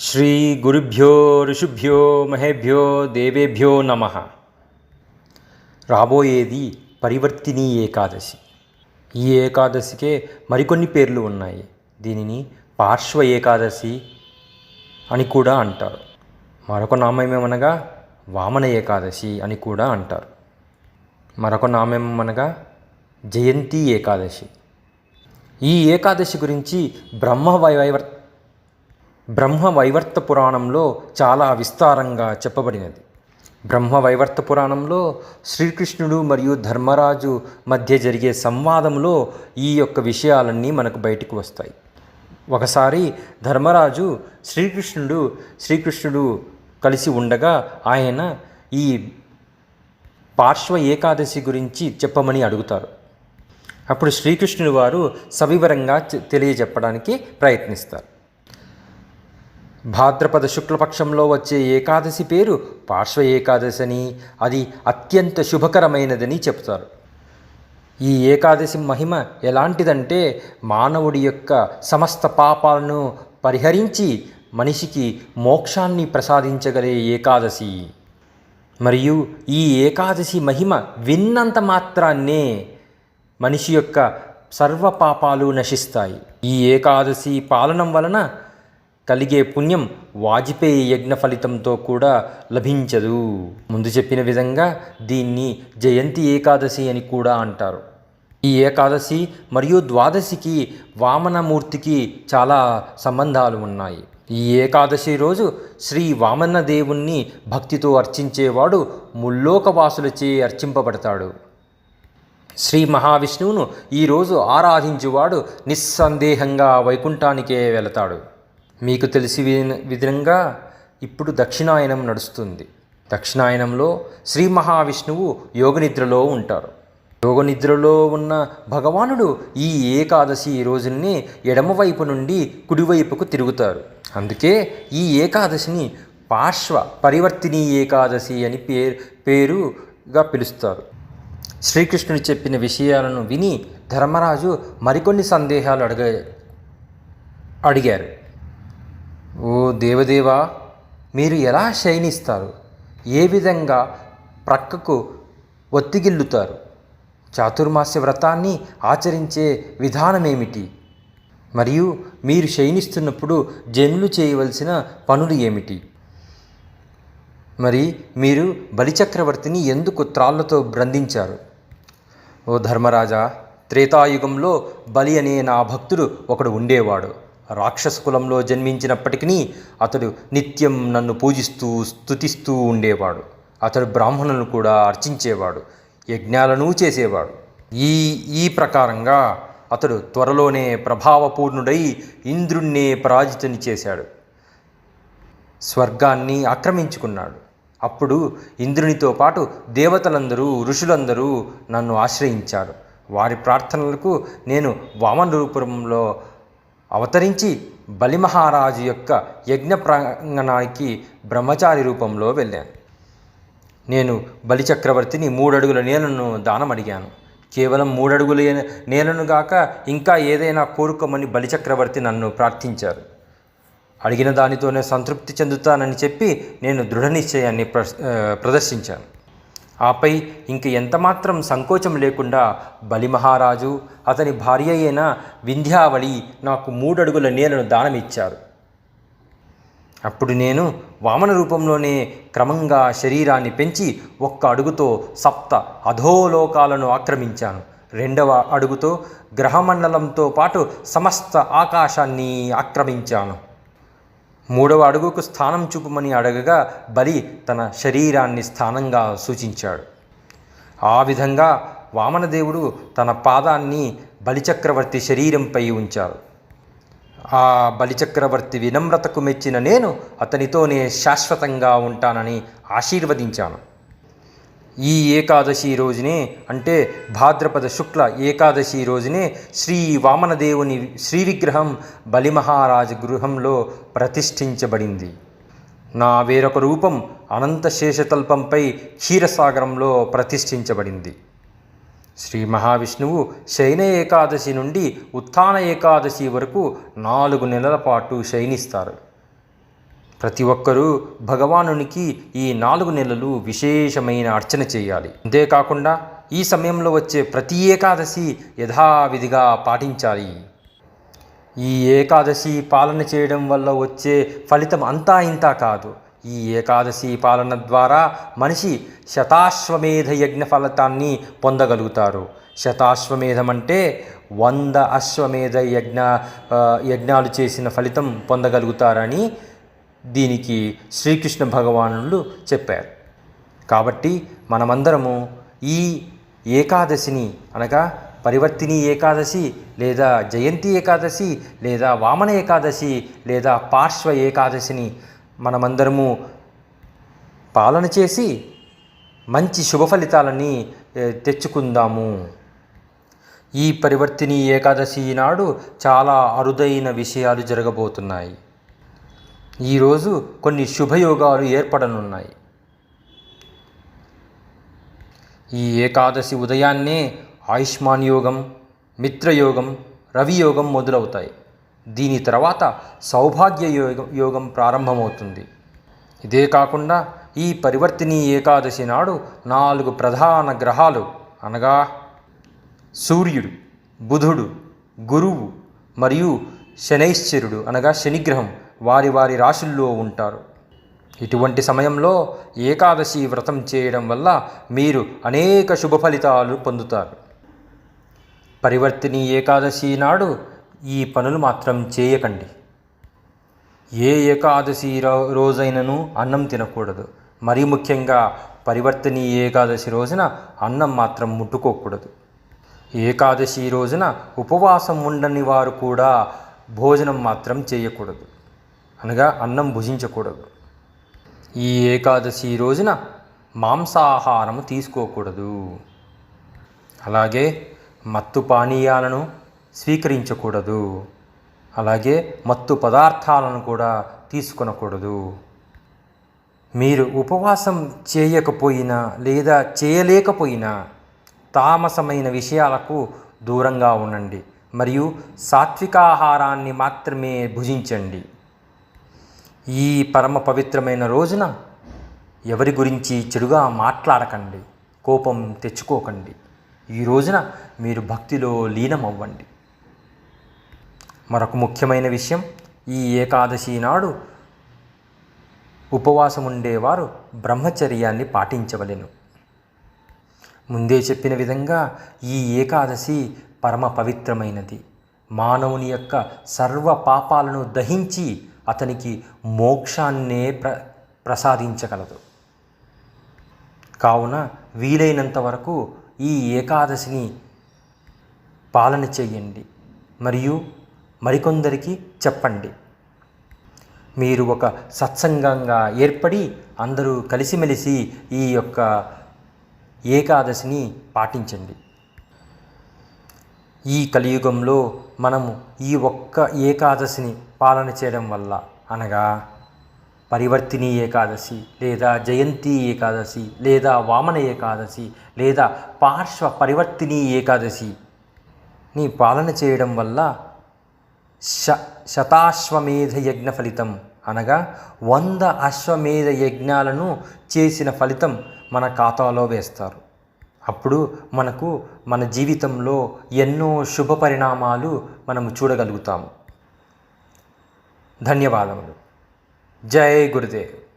శ్రీ గురుభ్యో ఋషుభ్యో మహేభ్యో దేవేభ్యో నమ. రాబోయేది పరివర్తిని ఏకాదశి. ఈ ఏకాదశికే మరికొన్ని పేర్లు ఉన్నాయి. దీనిని పార్శ్వ ఏకాదశి అని కూడా అంటారు. మరొక నామేమనగా వామన ఏకాదశి అని కూడా అంటారు. మరొక నామేమనగా జయంతి ఏకాదశి. ఈ ఏకాదశి గురించి బ్రహ్మ వైవర్ బ్రహ్మ వైవర్త పురాణంలో చాలా విస్తారంగా చెప్పబడినది. బ్రహ్మ వైవర్త పురాణంలో శ్రీకృష్ణుడు మరియు ధర్మరాజు మధ్య జరిగే సంవాదంలో ఈ యొక్క విషయాలన్నీ మనకు బయటకు వస్తాయి. ఒకసారి ధర్మరాజు శ్రీకృష్ణుడు శ్రీకృష్ణుడు కలిసి ఉండగా ఆయన ఈ పార్శ్వ ఏకాదశి గురించి చెప్పమని అడుగుతారు. అప్పుడు శ్రీకృష్ణుడు వారు సవివరంగా తెలియజెప్పడానికి ప్రయత్నిస్తారు. భాద్రపద శుక్లపక్షంలో వచ్చే ఏకాదశి పేరు పార్శ్వ ఏకాదశి అని అది అత్యంత శుభకరమైనదని చెప్తారు. ఈ ఏకాదశి మహిమ ఎలాంటిదంటే మానవుడి యొక్క సమస్త పాపాలను పరిహరించి మనిషికి మోక్షాన్ని ప్రసాదించగలే ఏకాదశి. మరియు ఈ ఏకాదశి మహిమ విన్నంత మాత్రాన్నే మనిషి యొక్క సర్వ పాపాలు నశిస్తాయి. ఈ ఏకాదశి పాలనం వలన కలిగే పుణ్యం వాజ్పేయి యజ్ఞ ఫలితంతో కూడా లభించదు. ముందు చెప్పిన విధంగా దీన్ని జయంతి ఏకాదశి అని కూడా అంటారు. ఈ ఏకాదశి మరియు ద్వాదశికి వామనమూర్తికి చాలా సంబంధాలు ఉన్నాయి. ఈ ఏకాదశి రోజు శ్రీ వామన దేవుణ్ణి భక్తితో అర్చించేవాడు ముల్లోకవాసులచే అర్చింపబడతాడు. శ్రీ మహావిష్ణువును ఈరోజు ఆరాధించువాడు నిస్సందేహంగా వైకుంఠానికే వెళతాడు. మీకు తెలిసి విధంగా ఇప్పుడు దక్షిణాయనం నడుస్తుంది. దక్షిణాయనంలో శ్రీ మహావిష్ణువు యోగనిద్రలో ఉంటారు. యోగనిద్రలో ఉన్న భగవానుడు ఈ ఏకాదశి రోజుల్ని ఎడమవైపు నుండి కుడివైపుకు తిరుగుతారు. అందుకే ఈ ఏకాదశిని పార్శ్వ పరివర్తిని ఏకాదశి అని పేరు పేరుగా పిలుస్తారు. శ్రీకృష్ణుడు చెప్పిన విషయాలను విని ధర్మరాజు మరికొన్ని సందేహాలు అడగ అడిగారు. ఓ దేవదేవా మీరు ఎలా శయనిస్తారు? ఏ విధంగా ప్రక్కకు ఒత్తిగిల్లుతారు? చాతుర్మాస్య వ్రతాన్ని ఆచరించే విధానమేమిటి? మరియు మీరు శయనిస్తున్నప్పుడు జనులు చేయవలసిన పనులు ఏమిటి? మరి మీరు బలిచక్రవర్తిని ఎందుకు త్రాళ్ళతో బ్రంధించారు ఓ ధర్మరాజా త్రేతాయుగంలో బలి అనే నా భక్తుడు ఒకడు ఉండేవాడు. రాక్షస కులంలో జన్మించినప్పటికీ అతడు నిత్యం నన్ను పూజిస్తూ స్తుతిస్తూ ఉండేవాడు. అతడు బ్రాహ్మణులను కూడా అర్చించేవాడు యజ్ఞాలను చేసేవాడు. ఈ ఈ ప్రకారంగా అతడు త్వరలోనే ప్రభావపూర్ణుడై ఇంద్రుణ్ణే పరాజితుని చేశాడు. స్వర్గాన్ని ఆక్రమించుకున్నాడు. అప్పుడు ఇంద్రునితో పాటు దేవతలందరూ ఋషులందరూ నన్ను ఆశ్రయించారు. వారి ప్రార్థనలకు నేను వామన రూపంలో అవతరించి బలిమహారాజు యొక్క యజ్ఞ ప్రాంగణానికి బ్రహ్మచారి రూపంలో వెళ్ళాను. నేను బలిచక్రవర్తిని మూడడుగుల నేలను దానం అడిగాను. కేవలం మూడడుగుల నేలను గాక ఇంకా ఏదైనా కోరుకోమని బలిచక్రవర్తి నన్ను ప్రార్థించారు. అడిగిన దానితోనే సంతృప్తి చెందుతానని చెప్పి నేను దృఢ నిశ్చయాన్ని ప్ర ప్రదర్శించాను. ఆపై ఇంక ఎంతమాత్రం సంకోచం లేకుండా బలిమహారాజు అతని భార్య అయిన వింధ్యావళి నాకు మూడడుగుల నేలను దానమిచ్చారు. అప్పుడు నేను వామన రూపంలోనే క్రమంగా శరీరాన్ని పెంచి ఒక్క అడుగుతో సప్త అధోలోకాలను ఆక్రమించాను. రెండవ అడుగుతో గ్రహమండలంతో పాటు సమస్త ఆకాశాన్ని ఆక్రమించాను. మూడవ అడుగుకు స్థానం చూపమని అడగగా బలి తన శరీరాన్ని స్థానంగా సూచించాడు. ఆ విధంగా వామనదేవుడు తన పాదాన్ని బలిచక్రవర్తి శరీరంపై ఉంచారు ఆ బలిచక్రవర్తి వినమ్రతకు మెచ్చిన నేను అతనితోనే శాశ్వతంగా ఉంటానని ఆశీర్వదించాను. ఈ ఏకాదశి రోజునే అంటే భాద్రపద శుక్ల ఏకాదశి రోజునే శ్రీ వామనదేవుని శ్రీ విగ్రహం బలిమహారాజు గృహంలో ప్రతిష్ఠించబడింది. నా వేరొక రూపం అనంత శేషతల్పంపై క్షీరసాగరంలో ప్రతిష్ఠించబడింది. శ్రీ మహావిష్ణువు శయన ఏకాదశి నుండి ఉత్థాన ఏకాదశి వరకు నాలుగు నెలల పాటు శయనిస్తారు. ప్రతి ఒక్కరూ భగవానునికి ఈ నాలుగు నెలలు విశేషమైన అర్చన చేయాలి. అంతేకాకుండా ఈ సమయంలో వచ్చే ప్రతి ఏకాదశి యథావిధిగా పాటించాలి. ఈ ఏకాదశి పాలన చేయడం వల్ల వచ్చే ఫలితం అంతా ఇంతా కాదు. ఈ ఏకాదశి పాలన ద్వారా మనిషి శతాశ్వమేధ యజ్ఞ ఫలితాన్ని పొందగలుగుతారు. శతాశ్వమేధం అంటే వంద అశ్వమేధ యజ్ఞ యజ్ఞాలు చేసిన ఫలితం పొందగలుగుతారని దీనికి శ్రీకృష్ణ భగవానులు చెప్పారు. కాబట్టి మనమందరము ఈ ఏకాదశిని అనగా పరివర్తిని ఏకాదశి లేదా జయంతి ఏకాదశి లేదా వామన ఏకాదశి లేదా పార్శ్వ ఏకాదశిని మనమందరము పాలన చేసి మంచి శుభ ఫలితాలని తెచ్చుకుందాము. ఈ పరివర్తిని ఏకాదశి నాడు చాలా అరుదైన విషయాలు జరగబోతున్నాయి. ఈరోజు కొన్ని శుభయోగాలు ఏర్పడనున్నాయి. ఈ ఏకాదశి ఉదయాన్నే ఆయుష్మాన్ యోగం మిత్రయోగం రవియోగం మొదలవుతాయి. దీని తర్వాత సౌభాగ్య యోగం యోగం ప్రారంభమవుతుంది. ఇదే కాకుండా ఈ పరివర్తిని ఏకాదశి నాడు నాలుగు ప్రధాన గ్రహాలు అనగా సూర్యుడు బుధుడు గురువు మరియు శనైశ్చరుడు అనగా శనిగ్రహం వారి వారి రాశుల్లో ఉంటారు. ఇటువంటి సమయంలో ఏకాదశి వ్రతం చేయడం వల్ల మీరు అనేక శుభ ఫలితాలు పొందుతారు. పరివర్తిని ఏకాదశి నాడు ఈ పనులు మాత్రం చేయకండి. ఏ ఏకాదశి రో- రోజైనను అన్నం తినకూడదు. మరీ ముఖ్యంగా పరివర్తని ఏకాదశి రోజున అన్నం మాత్రం ముట్టుకోకూడదు. ఏకాదశి రోజున ఉపవాసం ఉండని వారు కూడా భోజనం మాత్రం చేయకూడదు. అనగా అన్నం భుజించకూడదు. ఈ ఏకాదశి రోజున మాంసాహారము తీసుకోకూడదు. అలాగే మత్తు పానీయాలను స్వీకరించకూడదు. అలాగే మత్తు పదార్థాలను కూడా తీసుకొనకూడదు. మీరు ఉపవాసం చేయకపోయినా లేదా చేయలేకపోయినా తామసమైన విషయాలకు దూరంగా ఉండండి. మరియు సాత్వికాహారాన్ని మాత్రమే భుజించండి. ఈ పరమ పవిత్రమైన రోజున ఎవరి గురించి చెడుగా మాట్లాడకండి కోపం తెచ్చుకోకండి. ఈ రోజున మీరు భక్తిలో లీనమవ్వండి. మరొక ముఖ్యమైన విషయం ఈ ఏకాదశి నాడు ఉపవాసం ఉండేవారు బ్రహ్మచర్యాన్ని పాటించవలెను. ముందే చెప్పిన విధంగా ఈ ఏకాదశి పరమ పవిత్రమైనది. మానవుని యొక్క సర్వ పాపాలను దహించి అతనికి మోక్షాన్నే ప్ర ప్రసాదించగలదు. కావున వీలైనంత వరకు ఈ ఏకాదశిని పాలన చేయండి. మరియు మరికొందరికి చెప్పండి. మీరు ఒక సత్సంగంగా ఏర్పడి అందరూ కలిసిమెలిసి ఈ యొక్క ఏకాదశిని పాటించండి. ఈ కలియుగంలో మనము ఈ ఒక్క ఏకాదశిని పాలన చేయడం వల్ల అనగా పరివర్తిని ఏకాదశి లేదా జయంతి ఏకాదశి లేదా వామన ఏకాదశి లేదా పార్శ్వ పరివర్తిని ఏకాదశి. నీ పాలన చేయడం వల్ల శ శతాశ్వమేధ యజ్ఞ ఫలితం అనగా వంద అశ్వమేధ యజ్ఞాలను చేసిన ఫలితం మన ఖాతాలో వేస్తారు. అప్పుడు మనకు మన జీవితంలో ఎన్నో శుభ పరిణామాలు మనము చూడగలుగుతాము. ధన్యవాదములు. జై గురుదేవ్.